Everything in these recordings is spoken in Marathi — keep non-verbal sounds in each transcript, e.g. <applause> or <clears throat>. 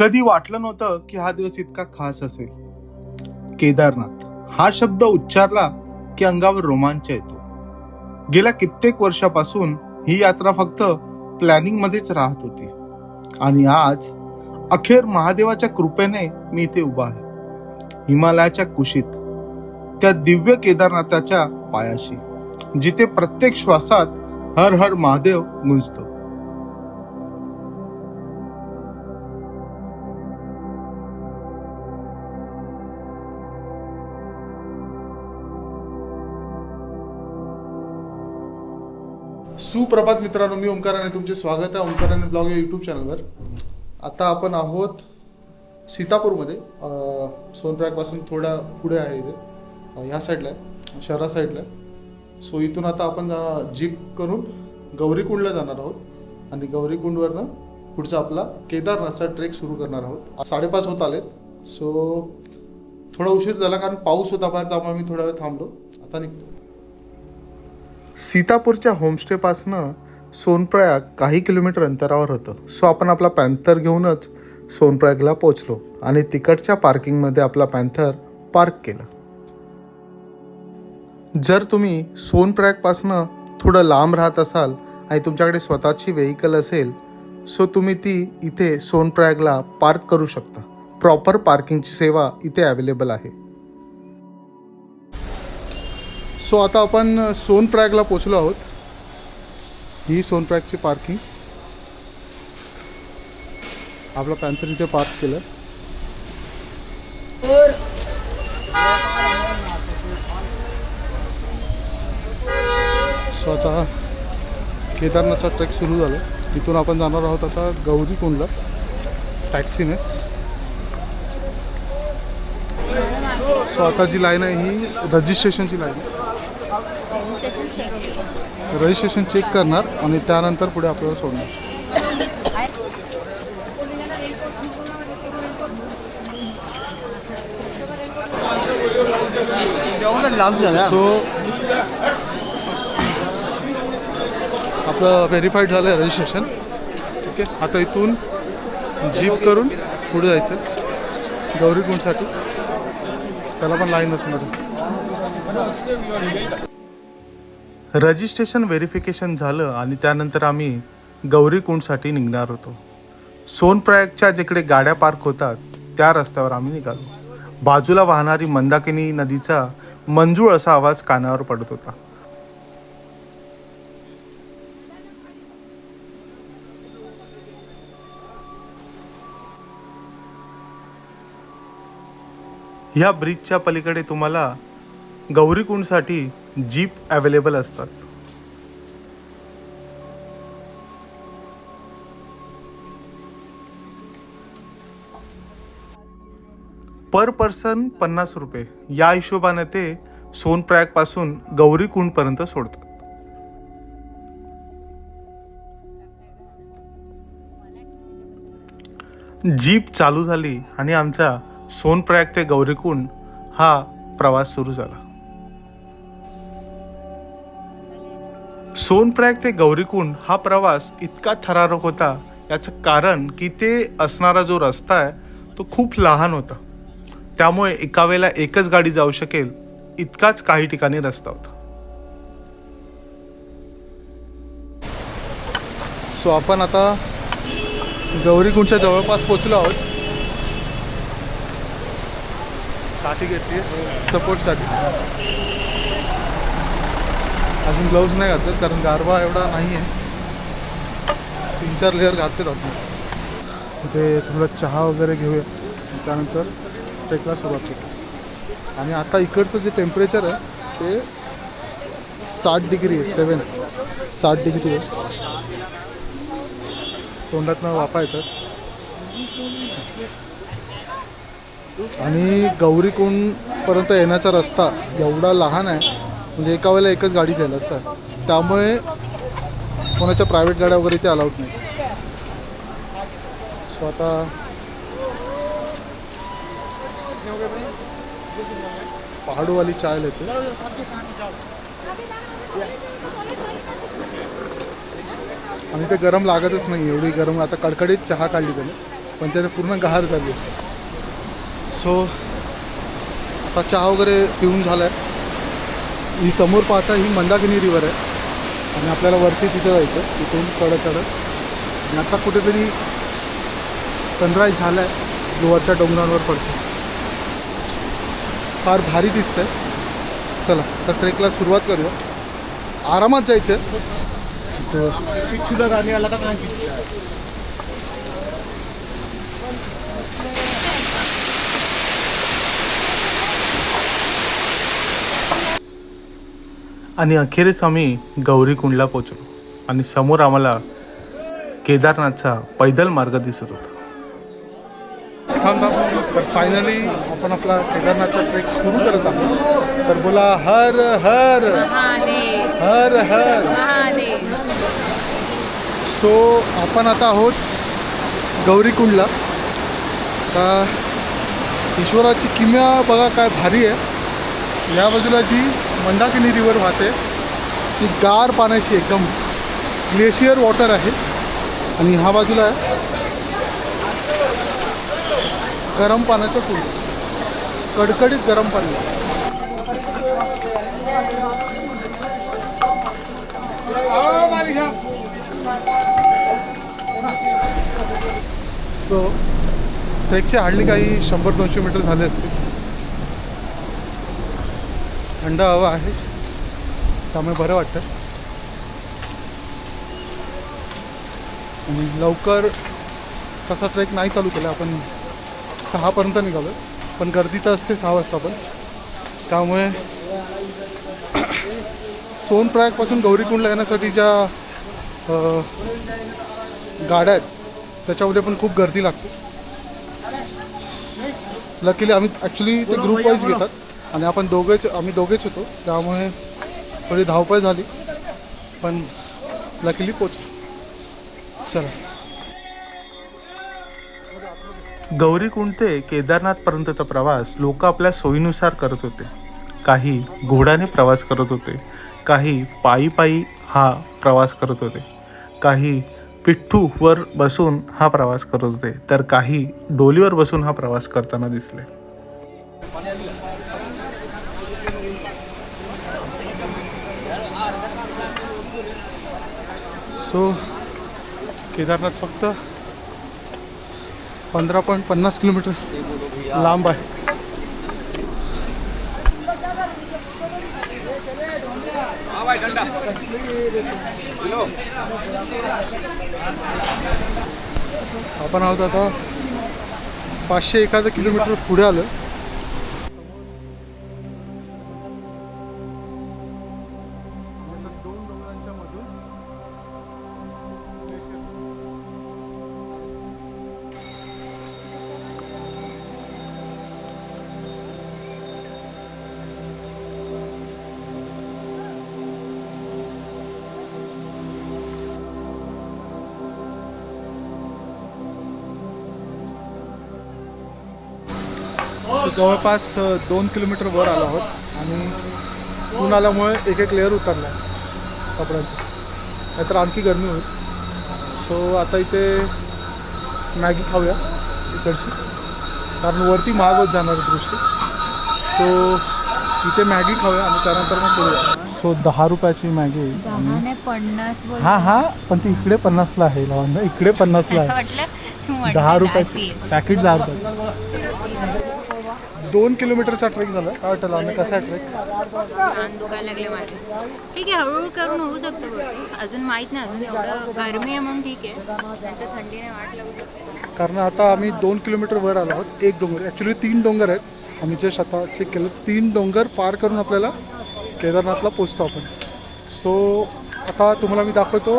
कधी वाटलं नव्हतं की हा दिवस इतका खास असेल. केदारनाथ. हा शब्द उच्चारला की अंगावर रोमांच येतो. गेल्या कित्येक वर्षापासून ही यात्रा फक्त प्लॅनिंग मध्येच राहत होती. आणि आज अखेर महादेवाच्या कृपेने मी इथे उभा आहे. हिमालयाच्या कुशीत त्या दिव्य केदारनाथाच्या पायाशी जिथे प्रत्येक श्वासात हर हर महादेव गुंजतो सुप्रभात मित्रांनो मी ओंकाराने तुमचे स्वागत आहे ओंकाराने ब्लॉग या यूट्यूब चॅनलवर आता आपण आहोत सीतापूरमध्ये. अं, थोडा पुढे आहे इथे. ह्या साईडला आहे शहरा साईडला आहे. सो इथून आता आपण जीप करून गौरीकुंडला जाणार आहोत. आणि गौरीकुंडवरनं पुढचा आपला केदारनाथचा ट्रेक सुरू करणार आहोत. साडेपाच होत आलेत. सो थोडा उशीर झाला कारण पाऊस होता बाहेर त्यामुळे मी थोडा वेळ थांबलो. आता निघतो. सीतापूरच्या होमस्टेपासनं सोनप्रयाग काही किलोमीटर अंतरावर होतं. सो आपण आपला पॅन्थर घेऊनच सोनप्रयागला पोचलो आणि तिकडच्या पार्किंगमध्ये आपला पॅन्थर पार्क केला. जर तुम्ही सोनप्रयागपासनं थोडं लांब राहत असाल आणि तुमच्याकडे स्वतःची व्हेकल असेल सो तुम्ही ती इथे सोनप्रयागला पार्क करू शकता. प्रॉपर पार्किंगची सेवा इथे अवेलेबल आहे. सो आता आपण सोनप्रॅगला पोचलो आहोत. ही सोनप्रॅगची पार्किंग आपलं पॅन्थर इथे पार्क केलं. सो आता केदारनाथचा ट्रेक सुरू झाला. इथून आपण जाणार आहोत आता गौरी कुंडला टॅक्सीने सो आता जी लाईन आहे ही रजिस्ट्रेशनची लाईन आहे. रजिस्ट्रेशन चेक करणार आणि त्यानंतर पुढे आपल्याला सोडणार. सो आपलं व्हेरीफाईड झालं आहे रजिस्ट्रेशन ठीक आहे आता इथून जीप करून पुढे जायचं. गौरीकुंडसाठी त्याला पण लाईन असणार रजिस्ट्रेशन व्हेरिफिकेशन झालं आणि त्यानंतर आम्ही गौरीकुंडसाठी निघणार होतो. सोनप्रयागच्या जिकडे गाड्या पार्क होतात त्या रस्त्यावर आम्ही निघालो. बाजूला वाहणारी मंदाकिनी नदीचा मंजूळ असा आवाज कानावर पडत होता. ह्या ब्रिजच्या पलीकडे तुम्हाला गौरीकुंडसाठी जीप अवेलेबल असतात. पर पर्सन पन्नास रुपये. या हिशोबाने ते सोनप्रयागपासून गौरीकुंडपर्यंत सोडतात. जीप चालू झाली आणि आमचा सोनप्रयाग ते गौरीकुंड हा प्रवास सुरू झाला. सोनप्रयाग ते गौरीकुंड हा प्रवास इतका थरारक होता याचं कारण की ते असणारा जो रस्ता आहे तो खूप लहान होता. त्यामुळे एका वेळेला एकच गाडी जाऊ शकेल इतकाच काही ठिकाणी रस्ता होता. सो आपण आता गौरीकुंडच्या जवळपास पोचलो आहोत. काठी घेतली सपोर्टसाठी अजून ग्लव्ज नाही घातलेत कारण गारवा एवढा नाही आहे तीन चार लेअर घातलेत आपण. तिथे थोडं चहा वगैरे घेऊया. त्यानंतर ट्रेकला सुरुवात करू. आणि आता इकडचं जे टेम्परेचर आहे ते साठ डिग्री आहे सेवन साठ डिग्री आहे. तोंडातनं वाफा येतात. आणि गौरीकुंडपर्यंत येण्याचा रस्ता एवढा लहान आहे म्हणजे एका वेळेला एकच गाडी जाईल असं आहे. त्यामुळे कोणाच्या प्रायव्हेट गाड्या वगैरे इथे अलाउड नाही. सो आता पहाडूवाली चाय लेते. आणि ते गरम लागतच नाही एवढी गरम. आता कडकडीत चहा काढली त्याने पण त्याने पूर्ण गहार झाली. सो आता चहा वगैरे पिऊन झाला आहे ही समोर पाहता ही मंदाकिनी रिवर आहे. आणि आपल्याला वरती तिथं जायचं तिथून चढत चढत आणि आता कुठेतरी सनराईज झाला आहे जो वरच्या डोंगरांवर पडतो फार भारी दिसतंय. चला आता ट्रेकला सुरुवात करूया. आरामात जायचं पिच्छूला गाणी आला तर आणि अखेरीस आम्ही गौरीकुंडला पोचलो आणि समोर आम्हाला केदारनाथचा पैदल मार्ग दिसत होता. तर फायनली आपण आपला केदारनाथचा ट्रेक सुरू करत आहोत. तर बोला हर हर. महादेव. हर हर. महादेव. सो आपण आता आहोत गौरीकुंडला का ईश्वराची किम्या बघा काय भारी आहे. या बाजूला जी मंदाकिनी रिवर वाहते. ती गार पाण्याची एकदम ग्लेशियर वॉटर आहे. आणि ह्या बाजूला आहे गरम पाण्याचं पूल. कडकडीत गरम पाणी. सो ट्रेकचे हार्डली काही शंभर दोनशे मीटर झाले असतील. थंड हवा आहे. त्यामुळे बरं वाटतं. आणि लवकर तसा ट्रेक नाही चालू केला. आपण सहापर्यंत निघालो. पण गर्दी तर असते सहा वाजता पण. त्यामुळे सोनप्रयागपासून गौरीकुंडला येण्यासाठी ज्या गाड्या आहेत त्याच्यामध्ये पण खूप गर्दी लागते. लकीली आम्ही ॲक्च्युली ते ग्रुप वाईज घेतात. आणि आपण दोघेच आम्ही दोघेच होतो. त्यामुळे थोडी धावपळ झाली. पण लकीली पोचलो. चला. गौरी कुंटे केदारनाथपर्यंतचा प्रवास लोक आपल्या सोयीनुसार करत होते. काही घोड्याने प्रवास करत होते. काही पायी पायी हा प्रवास करत होते. काही पिठ्ठूवर बसून हा प्रवास करत होते. तर काही डोलीवर बसून हा प्रवास करताना दिसले. सो केदारनाथ फक्त पंधरा पॉईंट पन्नास किलोमीटर लांब आहे. आपण आहोत आता पाचशे एखादं किलोमीटर पुढे आलं जवळपास दोन किलोमीटर वर आलो आहोत आणि ऊन आल्यामुळे एक एक लेअर उतरला कपड्यांचा. नाहीतर आणखी गरमी होईल. सो आता इथे मॅगी खाऊया इकडची. कारण वरती महाग होत जाणार गोष्टी सो इथे मॅगी खाऊया आणि त्यानंतर मग करूया सो दहा रुपयाची मॅगी. दहाने पन्नास बोल हा हा पण ती इकडे पन्नासला आहे लवंदा इकडे पन्नासला आहे. <laughs> वाटलं तू म्हटलं दहा. रुपयाची पॅकेट दहा रुपयाची. दोन किलोमीटरचा ट्रेक झाला. काय वाटलं लावणं कसा आहे ट्रेक? कान दुखायला लागले माझे. ठीक आहे हळूहळू करून होऊ शकतं बहुतेक. अजून माहीत नाही अजून एवढं गरमी आहे म्हणून ठीक आहे. नंतर थंडीने वाट लागू शकते. कारण आता आम्ही दोन किलोमीटर वर आलो आहोत एक डोंगर. ॲक्च्युली तीन डोंगर आहेत. आम्ही जे स्वतः चेक केलं तीन डोंगर पार करून आपल्याला केदारनाथला पोचतो आपण. सो आता तुम्हाला मी दाखवतो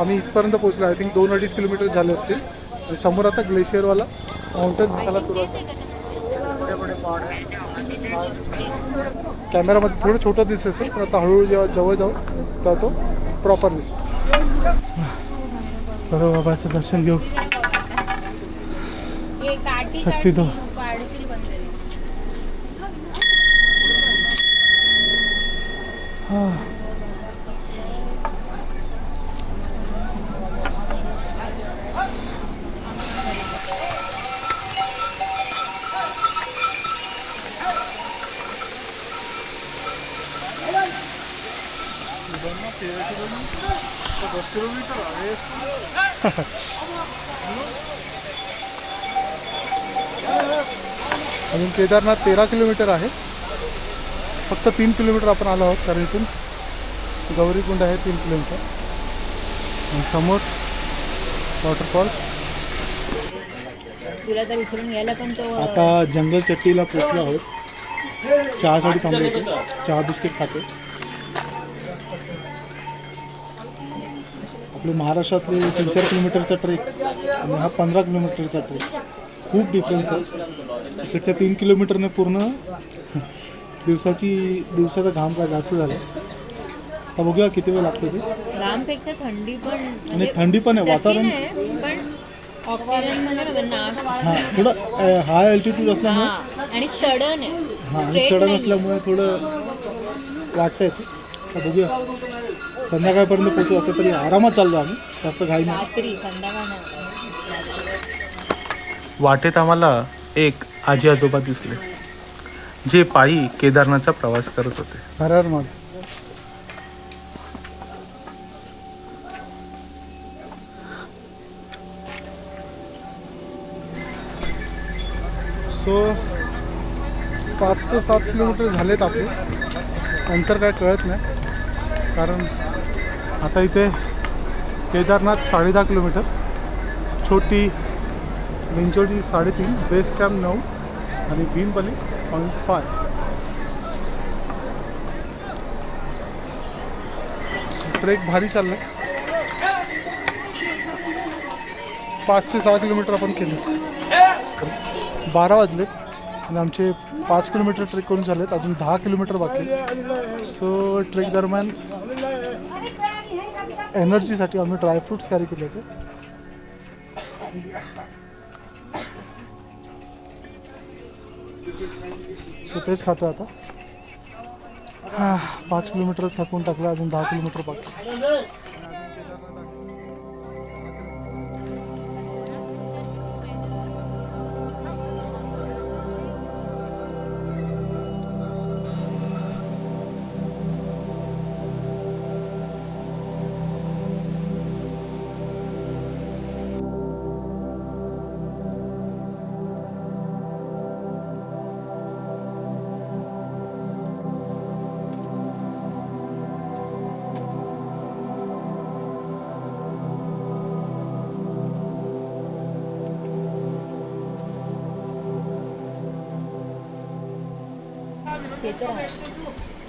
आम्ही इथपर्यंत पोचलो आय थिंक दोन अडीच किलोमीटर झाले असतील. आणि समोर आता ग्लेशियरवाला माउंटेन दिसायला सुरुवात झाली. कॅमेरामध्ये थोडं छोटं दिसत असेल पण आता हळूहळू जेव्हा जवळ जाऊ तेव्हा तो प्रॉपर दिसेल बरोबर बाबाचं दर्शन घेऊ हे शक्ती तो. काठी अजून केदारनाथ तेरा किलोमीटर आहे. फक्त तीन किलोमीटर आपण आलो आहोत कारण इथून गौरीकुंड आहे तीन किलोमीटर. आणि समोर वॉटरफॉल आता जंगल चट्टीला पोचलो आहोत. चहासाठी थांबलो होतो. चहा बिस्किट खातो आपलं महाराष्ट्रातले तीन चार किलोमीटरचा ट्रेक आणि हा पंधरा किलोमीटरचा ट्रेक खूप डिफरन्स आहे. इकडच्या तीन किलोमीटरने पूर्ण दिवसाची दिवसाचा घाम काय जास्त झाला. आता बघूया किती वेळ लागतो ते. लांबपेक्षा थंडी पण आणि म्हणजे थंडी पण आहे तशी वातावरण. नाही, पण ऑक्सिजनमध्ये बघा ना. हां थोडं हाय अल्टिट्यूड असल्यामुळे. हा आणि चढण आहे. हां आणि Straight चढण नाहीये. असल्यामुळे थोडं वाटतं येते तर बघूया. संध्याकाळपर्यंत पोचू असं तरी आरामात चाललो आम्ही. जास्त घाई नाही. रात्री संध्याकाळ नाही. वाटेत आम्हाला एक आजी आजोबा दिसले जे पायी केदारनाथचा प्रवास करत होते. हर मग सो पाच ते सात किलोमीटर झालेत आपले. अंतर काय कळत नाही. कारण आता इथे केदारनाथ साडे दहा किलोमीटर छोटी विंचोटी साडेतीन बेस कॅम्प नऊ आणि बिनपल्ली पॉईंट फाय ट्रेक भारी चाललाय. पाच ते सहा किलोमीटर आपण केले. बारा वाजले आणि आमचे पाच किलोमीटर ट्रेक करून झालेत. अजून दहा किलोमीटर बाकी सो ट्रेक दरम्यान एनर्जीसाठी आम्ही ड्रायफ्रुट्स कॅरी केले होते. सो तेच खातो आता. हां पाच किलोमीटर थकून टाकलं अजून दहा किलोमीटर बाकी.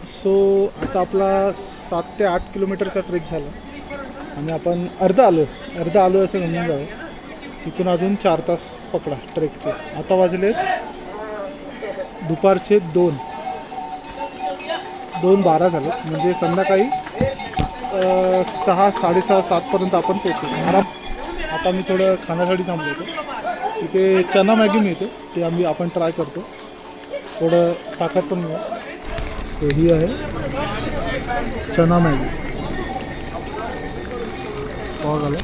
सो आता आपला सात ते आठ किलोमीटरचा ट्रेक झाला. आणि आपण अर्धा आलो अर्धा आलो असं म्हणून जाऊ. तिथून अजून चार तास पकडा ट्रेकचे आता वाजले दुपारचे दोन. दोन बारा झाले म्हणजे संध्याकाळी सहा साडेसहा सातपर्यंत आपण पोहोचू. आराम. आता मी थोडं खाण्यासाठी थांबलो होतो तिथे चना मॅगी मिळते. ते आम्ही आपण ट्राय करतो. थोडं ताकद पण सो ही आहे चना मॅगी. पाव आलं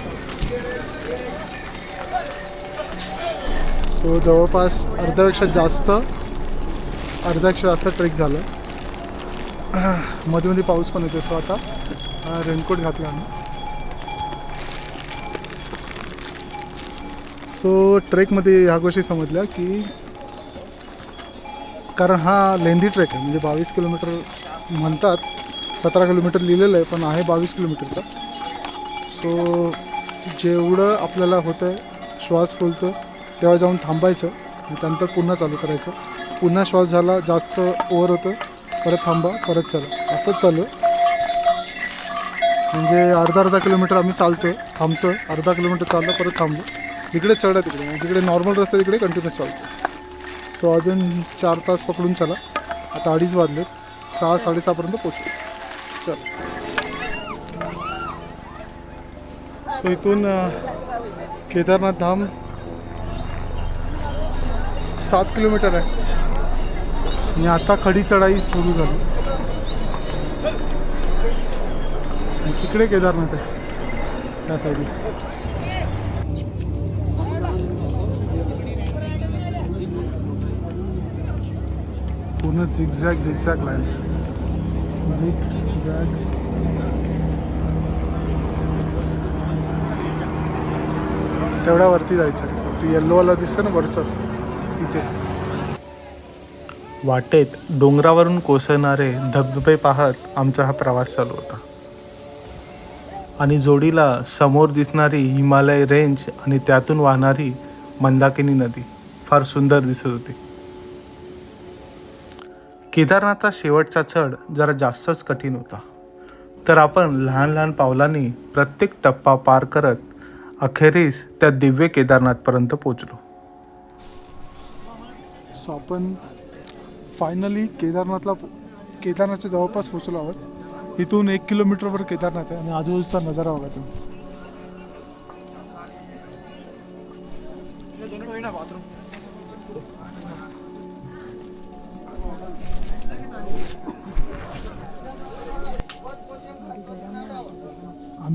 सो जवळपास अर्ध्यापेक्षा जास्त अर्ध्यापेक्षा जास्त ट्रेक झालं. मध्ये मध्ये पाऊस पण येतो सो आता रेनकोट घातला आम्ही. सो ट्रेकमध्ये ह्या गोष्टी समजल्या की कारण हा लेंदी ट्रेक आहे म्हणजे बावीस किलोमीटर म्हणतात सतरा किलोमीटर लिहिलेलं आहे पण आहे बावीस किलोमीटरचा. सो जेवढं आपल्याला होतं आहे श्वास फुलतो तेव्हा जाऊन थांबायचं त्यानंतर पुन्हा चालू करायचं. पुन्हा श्वास झाला जास्त ओवर होतं परत थांबा परत चला. असंच चालू म्हणजे अर्धा अर्धा किलोमीटर आम्ही चालतोय थांबतोय अर्धा किलोमीटर चाललं परत थांबलो. इकडे चढा आहे तिकडे म्हणजे जिकडे नॉर्मल रस्ता तिकडे कंटिन्यूस चालतो सो अजून चार तास पकडून चला. आता अडीच वाजले सहा साडेसहापर्यंत पोचू चल. सो इथून केदारनाथ धाम सात किलोमीटर आहे. आणि आता खडी चढाई सुरू झाली. तिकडे केदारनाथ आहे. त्या साईडला. Zigzag zigzag line zigzag तेवढ्या वरती जायचं आहे. ती येल्लोवाला दिसतं ना वरचं. तिथे. वाटेत डोंगरावरून कोसळणारे धबधबे पाहत आमचा हा प्रवास चालू होता. आणि जोडीला समोर दिसणारी हिमालय रेंज आणि त्यातून वाहणारी मंदाकिनी नदी फार सुंदर दिसत होती. केदारनाथचा शेवटचा चढ जरा जास्तच कठीण होता. तर आपण लहान लहान पावलांनी प्रत्येक टप्पा पार करत अखेरीस त्या दिव्य केदारनाथपर्यंत पोचलो सो आपण फायनली केदारनाथला केदारनाथच्या जवळपास पोचलो आहोत. इथून एक किलोमीटरवर केदारनाथ आहे आणि आजूबाजूचा नजारा बघा तुम्ही.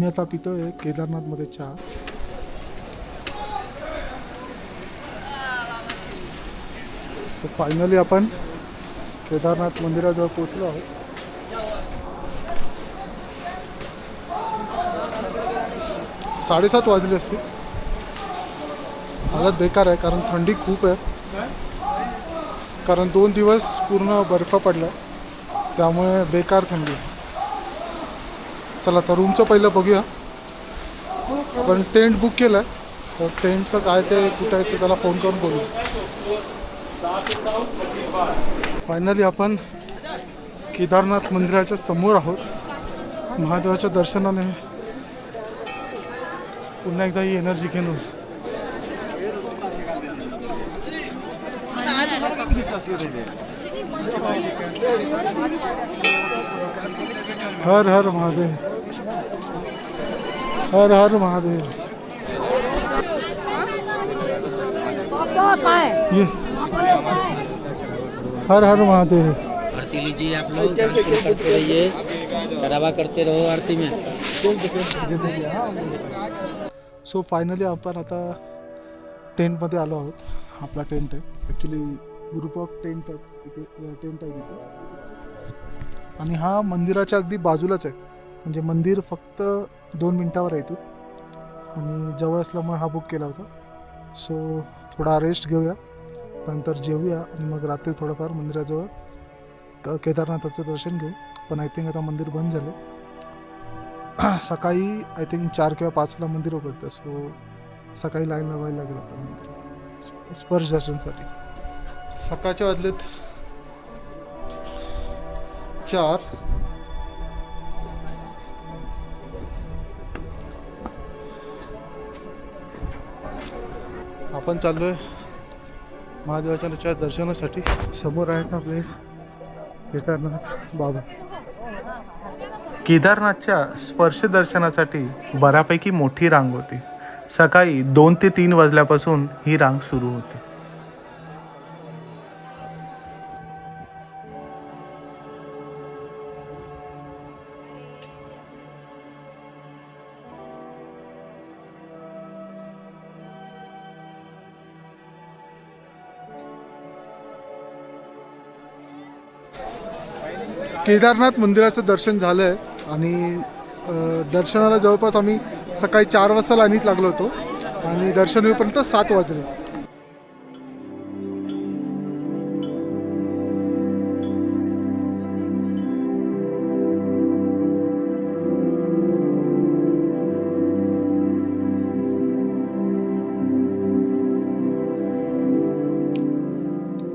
आम्ही आता पितोय केदारनाथमध्ये चहा. सो फायनली आपण केदारनाथ मंदिराजवळ पोचलो आहोत. साडेसात वाजले असते हालत बेकार आहे कारण थंडी खूप आहे. कारण दोन दिवस पूर्ण बर्फ पडला. त्यामुळे बेकार थंडी आहे. चला तर रूमचं पहिलं बघूया. आपण टेंट बुक केलं आहे तर टेंटचं काय ते कुठं आहे ते त्याला फोन करून बोलू. फायनली आपण केदारनाथ मंदिराच्या समोर आहोत. महादेवाच्या दर्शनाने पुन्हा एकदा ही एनर्जी घेऊन हर हर महादेव। हर हर महादेव। ये। हर हर महादेव। आरती लीजिए आप लोग। करते रहिए चढ़ावा करते रहो आरती में। सो फायनली आपण आता टेंटमध्ये आलो आहोत. आपला टेंट आहे. ॲक्च्युली ग्रुप ऑफ टेंट आहेत इथे टेंट आहे तिथे आणि हा मंदिराच्या अगदी बाजूलाच आहे. म्हणजे मंदिर फक्त दोन मिनटावर आहे इथून. आणि जवळ असल्यामुळे हा बुक केला होता. सो थोडा रेस्ट घेऊया. नंतर जेवूया आणि मग रात्री थोडंफार मंदिराजवळ क- केदारनाथाचं दर्शन घेऊ. पण आय थिंक आता मंदिर बंद झालं <clears throat> सकाळी आय थिंक चार किंवा पाचला मंदिर उघडतं. सो सकाळी लाईन लावायला लागेल आपल्याला मंदिरात. स्पर्श दर्शनसाठी. सकाळच्या वाजलेत. चार. आपण चाललोय महादेवाच्या नुच्या दर्शनासाठी. समोर आहेत आपले केदारनाथ बाबा. केदारनाथच्या स्पर्श दर्शनासाठी बऱ्यापैकी मोठी रांग होती. सकाळी दोन ते तीन वाजल्यापासून ही रांग सुरू होती. केदारनाथ मंदिराचं दर्शन झालं आहे आणि दर्शनाला जवळपास आम्ही सकाळी चार वाजता लाईनीत लागलो होतो आणि दर्शन होईपर्यंत सात वाजले.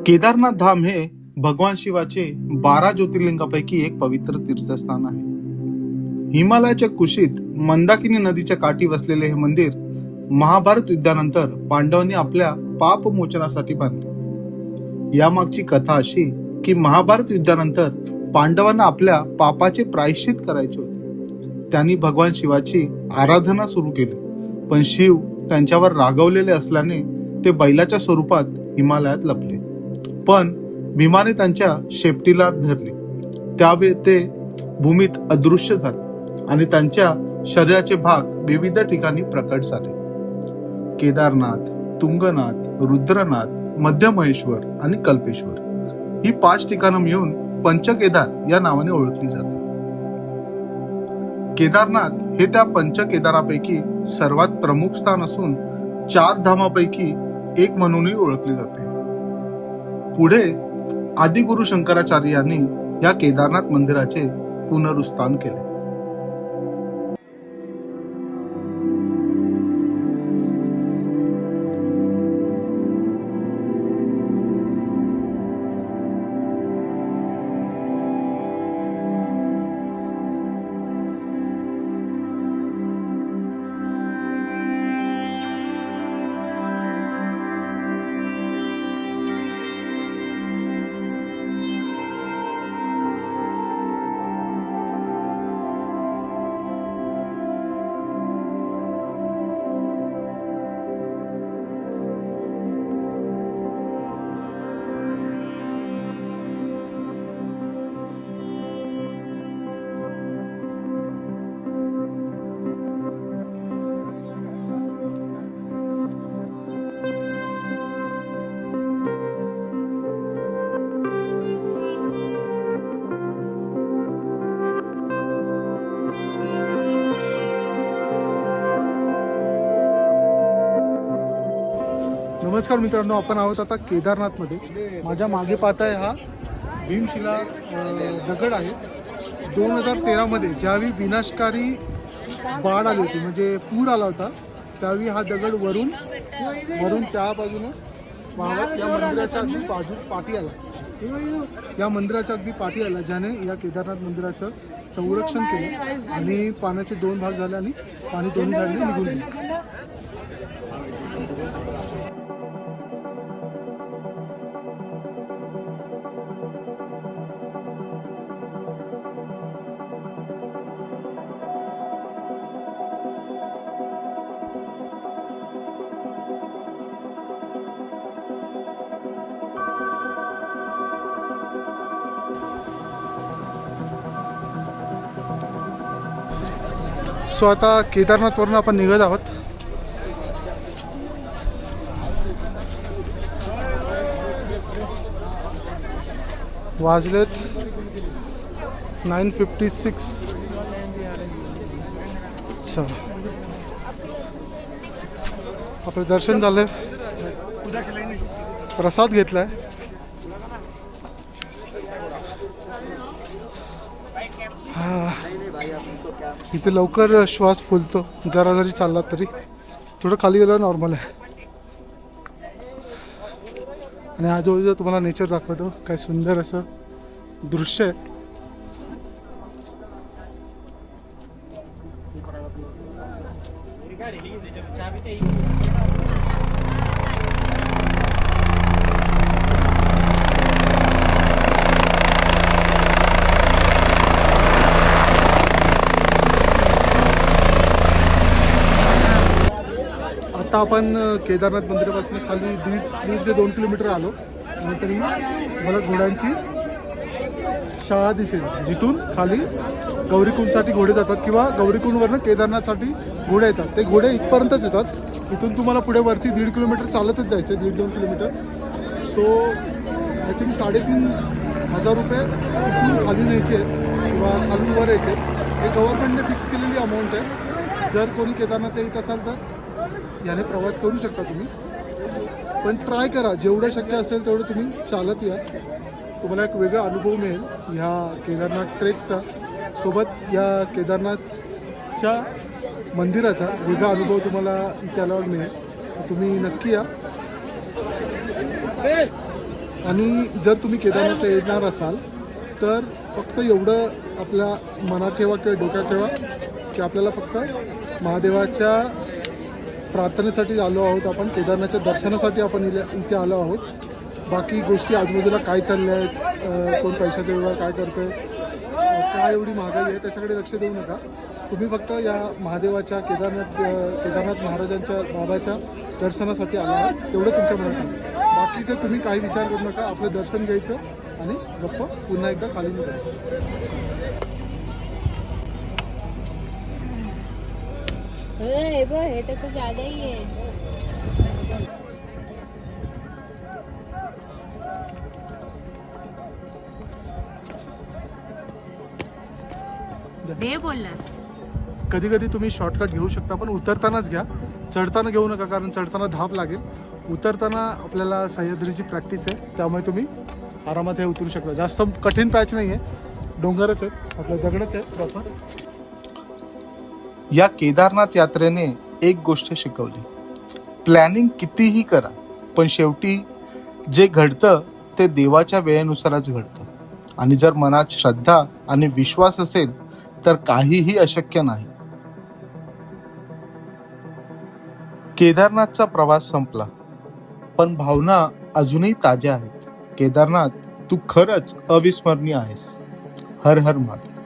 केदारनाथ धाम हे भगवान शिवाचे बारा ज्योतिर्लिंगापैकी एक पवित्र तीर्थस्थान आहे. हिमालयाच्या कुशीत मंदाकिनी नदीच्या काठी वसलेले हे मंदिर महाभारत युद्धानंतर पांडवांनी आपल्या पाप मोचनासाठी बांधले. यामागची कथा अशी की महाभारत युद्धानंतर पांडवांना आपल्या पापाचे प्रायश्चित करायचे होते. त्यांनी भगवान शिवाची आराधना सुरू केली पण शिव त्यांच्यावर रागवलेले असल्याने ते बैलाच्या स्वरूपात हिमालयात लपले. पण भीमाने त्यांच्या शेपटीला धरले. त्यावेळी ते भूमीत अदृश्य झाले आणि त्यांच्या शरीराचे भाग विविध ठिकाणी प्रकट झाले. केदारनाथ तुंगनाथ रुद्रनाथ मध्यमहेश्वर आणि कल्पेश्वर ही पाच ठिकाणं मिळून पंचकेदार या नावाने ओळखली जाते. केदारनाथ हे त्या पंचकेदारापैकी सर्वात प्रमुख स्थान असून चार धामापैकी एक म्हणूनही ओळखले जाते. पुढे आदिगुरु शंकराचार्यांनी या केदारनाथ मंदिराचे पुनरुस्थान केले. नमस्कार मित्रांनो आपण आहोत आता केदारनाथमध्ये. माझ्या मागे पाहताय हा भीमशिला दगड आहे. दोन हजार तेरामध्ये ज्यावेळी विनाशकारी बाढ आली होती म्हणजे पूर आला होता त्यावेळी हा दगड वरून वरून त्या बाजूने वाहत या मंदिराच्या अगदी बाजू पाठी आला. या मंदिराच्या अगदी पाठी आला ज्याने या केदारनाथ मंदिराचं संरक्षण केलं. आणि पाण्याचे दोन भाग झाले आणि पाणी दोन्ही झाले निघून गेले. सो आता केदारनाथवरून आपण निघत आहोत. वाजलेत नाईन फिफ्टी सिक्स. सर आपलं दर्शन झालं प्रसाद घेतलाय. इथे लवकर श्वास फुलतो. जरा जरी चालला तरी. थोडं खाली गेलं नॉर्मल आहे. आणि आजूबाजूला तुम्हाला नेचर दाखवतो काय सुंदर असं दृश्य आहे. आता आपण केदारनाथ मंदिरापासून खाली दीड दीड ते दोन किलोमीटर आलो. नंतर मला घोड्यांची शाळा दिसेल. जिथून खाली गौरीकुंडसाठी घोडे जातात किंवा गौरीकुंडवरनं केदारनाथसाठी घोडे येतात. ते घोडे इथपर्यंतच येतात. इथून तुम्हाला पुढे वरती दीड किलोमीटर चालतच जायचं आहे दीड दोन किलोमीटर. सो आय थिंक साडेतीन हजार रुपये इथून खाली न्यायचे आहेत किंवा खालून वर यायचे हे गव्हर्नमेंटने फिक्स केलेली अमाऊंट आहे. जर कोणी केदारनाथ येत असाल तर. याने प्रवास करू शकता तुम्ही. पण ट्राय करा. जेवढं शक्य असेल तेवढं तुम्ही चालत या. तुम्हाला एक वेगळा अनुभव मिळेल ह्या केदारनाथ ट्रेकचा सोबत या केदारनाथच्या मंदिराचा वेगळा अनुभव तुम्हाला इथे आल्यावर मिळेल. तुम्ही नक्की या. आणि जर तुम्ही केदारनाथला येणार असाल तर फक्त एवढं आपल्या मनात ठेवा किंवा डोक्यात ठेवा की आपल्याला फक्त महादेवाच्या प्रार्थनेसाठी आलो आहोत आपण केदारनाथच्या दर्शनासाठी आपण इले इथे आलो आहोत. बाकी गोष्टी आजूबाजूला काय चालल्या आहेत कोण पैशाचा व्यवहार काय करतो आहे काय एवढी महागाई आहे त्याच्याकडे लक्ष देऊ नका. तुम्ही फक्त या महादेवाच्या केदारनाथ केदारनाथ महाराजांच्या बाबाच्या दर्शनासाठी आला आहात तेवढं तुमच्या मनात बाकीचं तुम्ही काही विचार करू नका आपलं दर्शन घ्यायचं आणि गप्प पुन्हा एकदा खाली निघायचं. हे बघ हे तर खूप ज्यादा ही आहे. दे. बोललास. कधी कधी तुम्ही शॉर्टकट घेऊ शकता पण उतरतानाच घ्या. चढताना घेऊ नका कारण चढताना धाप लागेल. उतरताना आपल्याला सह्याद्रीची प्रॅक्टिस आहे त्यामुळे तुम्ही आरामात हे उतरू शकता. जास्त कठीण पॅच नाही आहे डोंगरच आहेत आपल्या दगडच आहेत प्रॉपर या केदारनाथ यात्रेने एक गोष्ट शिकवली. प्लॅनिंग कितीही करा पण शेवटी जे घडतं ते देवाच्या वेळेनुसारच घडतं. आणि जर मनात श्रद्धा आणि विश्वास असेल तर काहीही अशक्य नाही. केदारनाथचा प्रवास संपला. पण भावना अजूनही ताज्या आहेत. केदारनाथ तू खरंच अविस्मरणीय आहेस. हर हर माता